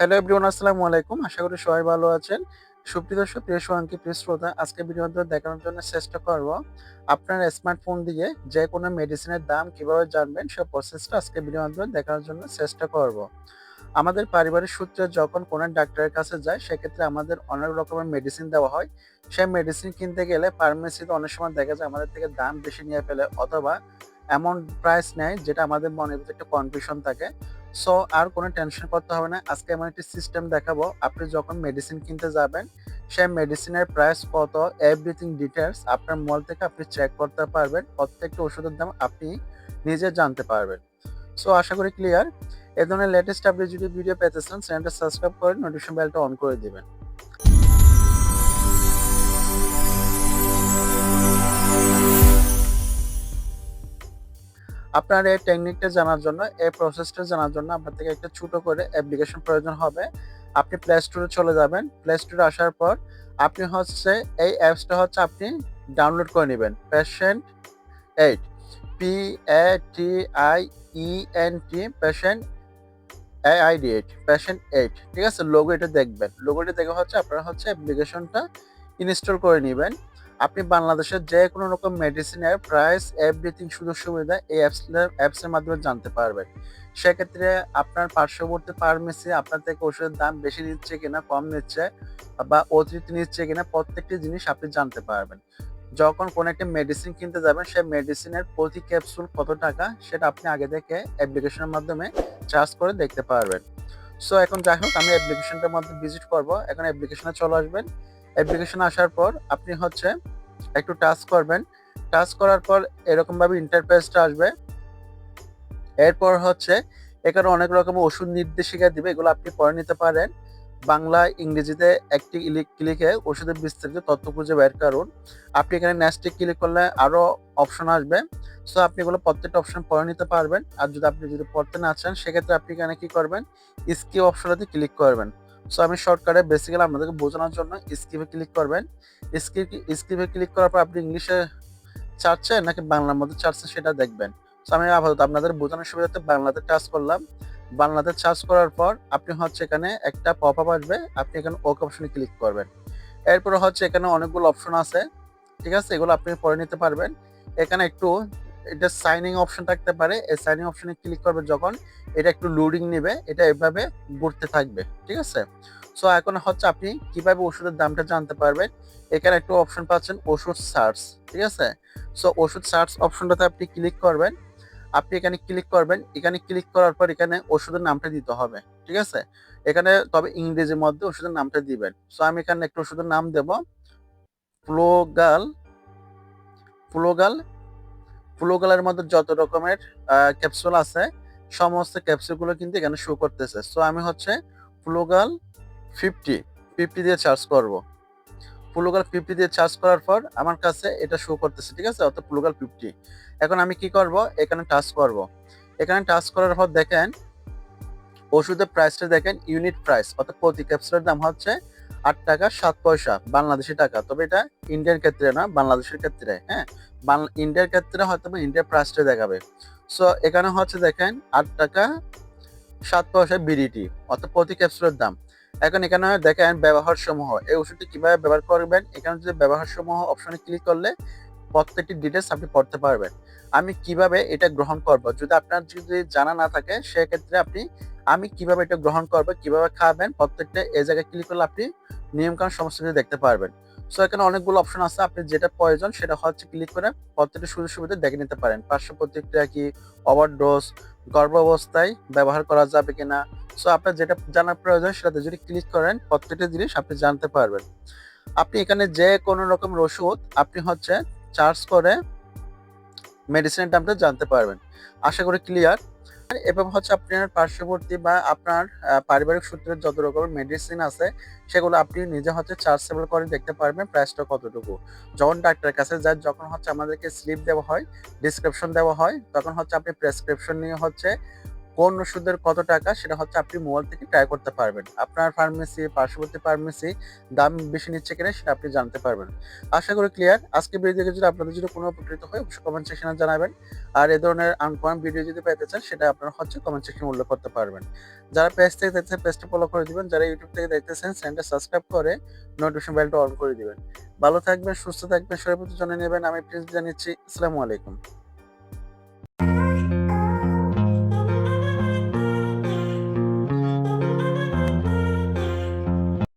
Hello everyone আসসালামু আলাইকুম। আশা করি সবাই ভালো আছেন। সুপ্রিয় দর্শক, প্রিয় সোহাঙ্কি প্রিয় শ্রোতা, আজকে ভিডিও মাধ্যমে দেখানোর জন্য চেষ্টা করব আপনার স্মার্টফোন দিয়ে যে কোনো মেডিসিনের দাম কীভাবে জানবেন সে প্রসেসটা আজকে ভিডিও মাধ্যমে দেখানোর জন্য চেষ্টা করব। আমাদের পারিবারিক সূত্রে যখন কোনো ডাক্তারের কাছে যায়, সেক্ষেত্রে আমাদের অনেক রকমের মেডিসিন দেওয়া হয়। সেই মেডিসিন কিনতে গেলে ফার্মেসিতে অনেক সময় দেখা যায় আমাদের থেকে দাম বেশি নিয়ে ফেলে অথবা এমন প্রাইস নেয়, যেটা আমাদের ভিতরে একটা কনফিউশন থাকে। সো আর কোনো টেনশন করতে হবে না। আজকে এমন একটি সিস্টেম দেখাবো। আপনি যখন মেডিসিন কিনতে যাবেন, সেই মেডিসিনের প্রাইস কত এভরিথিং ডিটেলস আপনার মল থেকে আপনি চেক করতে পারবেন। প্রত্যেকটা ওষুধের দাম আপনি নিজে জানতে পারবেন। সো আশা করি ক্লিয়ার এ ধরনের লেটেস্ট আপডেট যদি ভিডিও পেতে চান চ্যানেলটা সাবস্ক্রাইব করে নোটিফিকেশন বেলটা অন করে দিবেন। আপনার এই টেকনিকটা জানার জন্য, এই প্রসেসটা জানার জন্য আপনার থেকে একটা ছোট করে অ্যাপ্লিকেশন প্রয়োজন হবে। আপনি প্লে স্টোরে চলে যাবেন। প্লে স্টোরে আসার পর আপনি হচ্ছে, এই অ্যাপসটা হচ্ছে আপনি ডাউনলোড করে নেবেন। Patient eight P A T I E N T patient A I D eight patient eight ঠিক আছে? লোগো এটা দেখবেন। লোগোটা দেখে হচ্ছে আপনারা হচ্ছে অ্যাপ্লিকেশনটা ইনস্টল করে নেবেন। আপনি বাংলাদেশের যে কোনো রকম মেডিসিনের প্রাইস এভরিথিং সুযোগ সুবিধা এই অ্যাপস অ্যাপসের মাধ্যমে জানতে পারবেন। সেক্ষেত্রে আপনার পার্শ্ববর্তী ফার্মেসি আপনার থেকে ওষুধের দাম বেশি নিচ্ছে কিনা, কম নিচ্ছে বা অতিরিক্ত নিচ্ছে কিনা, প্রত্যেকটি জিনিস আপনি জানতে পারবেন। যখন কোনো একটা মেডিসিন কিনতে যাবেন, সেই মেডিসিনের প্রতি ক্যাপসুল কত টাকা, সেটা আপনি আগে থেকে অ্যাপ্লিকেশনের মাধ্যমে চার্জ করে দেখতে পারবেন। সো এখন যাই হোক, আমি অ্যাপ্লিকেশনটার মধ্যে ভিজিট করব। এখন অ্যাপ্লিকেশনে চলে আসবেন। অ্যাপ্লিকেশন আসার পর আপনি হচ্ছে একটু টাচ করবেন। টাচ করার পর এরকমভাবে ইন্টারফেসটা আসবে। এরপর হচ্ছে এখানে অনেক রকম ওষুধ নির্দেশিকা দিবে, এগুলো আপনি পড়ে নিতে পারেন। বাংলা, ইংরেজিতে একটি ক্লিকে ওষুধের বিস্তারিত তথ্য খুঁজে বের করুন। আপনি এখানে নেক্সটে ক্লিক করলে আরও অপশন আসবে। সো আপনি এগুলো প্রত্যেকটা অপশন পড়ে নিতে পারবেন। আর যদি আপনি যদি পড়তে না চান, সেক্ষেত্রে আপনি এখানে কি করবেন? স্কিপ অপশনটাতে ক্লিক করবেন। সো আমি শর্টকাটে বেসিক্যালি আপনাদেরকে বোঝানোর জন্য স্কিপে ক্লিক করবেন। স্কিপ স্কিপে ক্লিক করার পর আপনি ইংলিশে চাচ্ছেন নাকি বাংলার মধ্যে চাচ্ছেন সেটা দেখবেন। সো আমি আপাতত আপনাদের বোঝানোর সুবিধাতে বাংলাতে টাচ করলাম। বাংলাতে চার্জ করার পর আপনি হচ্ছে এখানে একটা পপ আপ আসবে, আপনি এখানে ওকে অপশনে ক্লিক করবেন। এরপরে হচ্ছে এখানে অনেকগুলো অপশন আছে, ঠিক আছে? এগুলো আপনি পরে নিতে পারবেন। এখানে একটু এটা সাইনিং অপশন থাকতে পারে। এই সাইনিং অপশনে ক্লিক করবে যখন, এটা একটু লোডিং নেবে, এটা এভাবে ঘুরতে থাকবে, ঠিক আছে? সো এখন হচ্ছে আপনি কীভাবে ওষুধের দামটা জানতে পারবেন? এখানে একটু অপশন পাচ্ছেন ওষুধ সার্চ ঠিক আছে? সো ওষুধ সার্চ অপশনটাতে আপনি ক্লিক করবেন। আপনি এখানে ক্লিক করবেন। এখানে ক্লিক করার পর এখানে ওষুধের নামটা দিতে হবে, ঠিক আছে? এখানে তবে ইংরেজির মধ্যে ওষুধের নামটা দিবেন। সো আমি এখানে একটা ওষুধের নাম দেব। ফ্লোগাল ফ্লোগাল ফ্লোগালের মধ্যে যত রকমের ক্যাপসুল আছে, সমস্ত ক্যাপসুলগুলো কিন্তু এখানে শো করতেছে। সো আমি হচ্ছে ফ্লোগাল ফিফটি ফিফটি দিয়ে চার্জ করব। ফ্লোগাল ফিফটি দিয়ে চার্জ করার পর আমার কাছে এটা শো করতেছে, ঠিক আছে? অর্থাৎ ফ্লোগাল ফিফটি এখন আমি কি করব? এখানে টাচ করব। এখানে টাচ করার পর দেখেন, ওষুধের প্রাইসটা দেখেন ইউনিট প্রাইস অর্থাৎ প্রতি ক্যাপসুলের দাম হচ্ছে আট টাকা, সাত পয়সা বাংলাদেশি টাকা। তবে এটা ইন্ডিয়ার ক্ষেত্রে না, বাংলাদেশের ক্ষেত্রে হ্যাঁ? ইন্ডিয়ার ক্ষেত্রে হয়তো ইন্ডিয়ার প্রাইসটা দেখাবে। সো এখানে হচ্ছে দেখেন আট টাকা, সাত পয়সা বিডিটি অর্থাৎ প্রতি ক্যাপসুলের দাম। এখন এখানে দেখেন ব্যবহার সমূহ এই ওষুধটি কীভাবে ব্যবহার করবেন? এখানে যদি ব্যবহার সমূহ অপশনে ক্লিক করলে প্রত্যেকটি ডিটেলস আপনি পড়তে পারবেন। আমি কীভাবে এটা গ্রহণ করব? যদি আপনার যদি জানা না থাকে, সেক্ষেত্রে আপনি আমি কীভাবে এটা গ্রহণ করব, কীভাবে খাবেন, প্রত্যেকটা এই জায়গায় ক্লিক করলে আপনি নিয়মকানুন সমস্ত কিছু দেখতে পারবেন। সো এখানে অনেকগুলো অপশন আছে, আপনি যেটা প্রয়োজন সেটা হচ্ছে ক্লিক করে প্রত্যেকটা সুযোগ সুবিধা দেখে নিতে পারেন। পার্শ্ব প্রতিক্রিয়া কি ওভারডোজ গর্ভাবস্থায় ব্যবহার করা যাবে কিনা? সো আপনার যেটা জানার প্রয়োজন সেটাতে যদি ক্লিক করেন, প্রত্যেকটা জিনিস আপনি জানতে পারবেন। আপনি এখানে যে কোনো রকম ওষুধ আপনি হচ্ছে চার্জ করে মেডিসিনের দামটা জানতে পারবেন। আশা করি ক্লিয়ার এবং হচ্ছে আপনার পার্শ্ববর্তী বা আপনার পারিবারিক সূত্রে যত রকমের মেডিসিন আছে, সেগুলো আপনি নিজে হচ্ছে চার্জেবল করে দেখতে পারবেন প্রাইসটা কতটুকু। যখন ডাক্তারের কাছে যায় যখন হচ্ছে আমাদেরকে স্লিপ দেওয়া হয় ডিসক্রিপশন দেওয়া হয়, তখন হচ্ছে আপনি প্রেসক্রিপশন নিয়ে হচ্ছে কোন ওষুধের কত টাকা সেটা হচ্ছে আপনি মোবাইল থেকে ট্রাই করতে পারবেন। আপনার ফার্মেসি পার্শ্ববর্তী ফার্মেসি দাম বেশি নিচ্ছে কিনা সেটা আপনি জানতে পারবেন। আশা করি ক্লিয়ার আজকে ভিডিও দেখে যদি আপনাদের যদি কোনো উপকৃত হয়, অবশ্যই কমেন্ট সেকশনে জানাবেন। আর এ ধরনের আনকমন ভিডিও যদি পেতে চান, সেটা আপনারা হচ্ছে কমেন্ট সেকশনে উল্লেখ করতে পারবেন। যারা পেজ থেকে দেখছেন পেজটা ফলো করে দিবেন। যারা ইউটিউব থেকে দেখতেছেন চ্যানেলটা সাবস্ক্রাইব করে নোটিফিকেশন বেলটা অন করে দিবেন। ভালো থাকবেন, সুস্থ থাকবেন, সবাই প্রতি জানিয়ে নেবেন। আমি প্লিজ জানিয়েছি আসসালামু আলাইকুম।